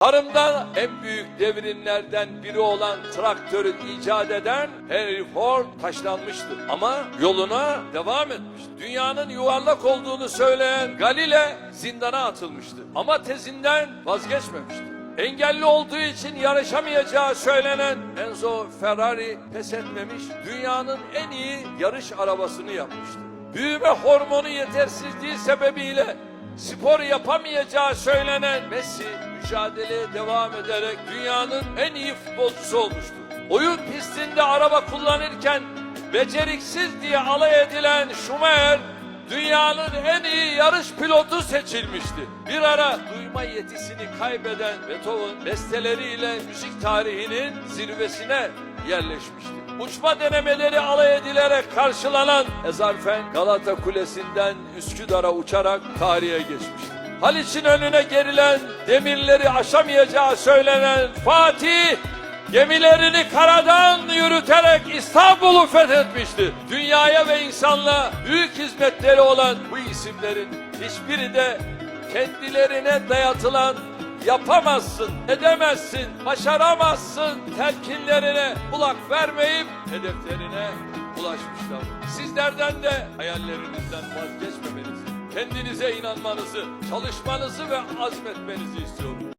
Tarımda en büyük devrimlerden biri olan traktörü icat eden Henry Ford taşlanmıştı. Ama yoluna devam etmiş. Dünyanın yuvarlak olduğunu söyleyen Galile zindana atılmıştı. Ama tezinden vazgeçmemişti. Engelli olduğu için yarışamayacağı söylenen Enzo Ferrari pes etmemiş, dünyanın en iyi yarış arabasını yapmıştı. Büyüme hormonu yetersizliği sebebiyle spor yapamayacağı söylenen Messi mücadeleye devam ederek dünyanın en iyi futbolcusu olmuştu. Oyun pistinde araba kullanırken beceriksiz diye alay edilen Schumacher dünyanın en iyi yarış pilotu seçilmişti. Bir ara duyma yetisini kaybeden Beethoven besteleriyle müzik tarihinin zirvesine yerleşmişti. Uçma denemeleri alay edilerek karşılanan Ezarfen Galata Kulesi'nden Üsküdar'a uçarak tarihe geçmişti. Haliç'in önüne gerilen demirleri aşamayacağı söylenen Fatih gemilerini karadan yürüterek İstanbul'u fethetmiştir. Dünyaya ve insanlığa büyük hizmetleri olan bu isimlerin hiçbiri de kendilerine dayatılan yapamazsın, edemezsin, başaramazsın telkinlerine kulak vermeyip hedeflerine ulaşmışlar. Sizlerden de hayallerinizden vazgeçmemenizi, kendinize inanmanızı, çalışmanızı ve azmetmenizi istiyorum.